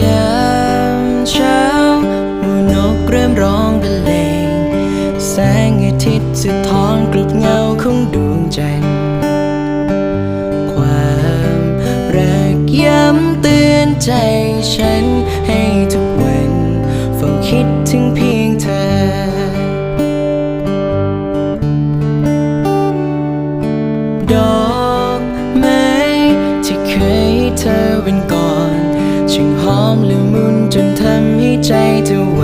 ยามเช้าหูนกเริ่มร้องบรรเลง แสงอาทิตย์สะท้อนกลบเงาของดวงจันทร์ ความรัยำเตือนใจฉันให้ทุกวันฝ้าคิดถึงเพียงเธอดอกไม้ที่เคยเธอเป็นก่อน ช่างหอมละมุนจนทำให้ใจเธอไว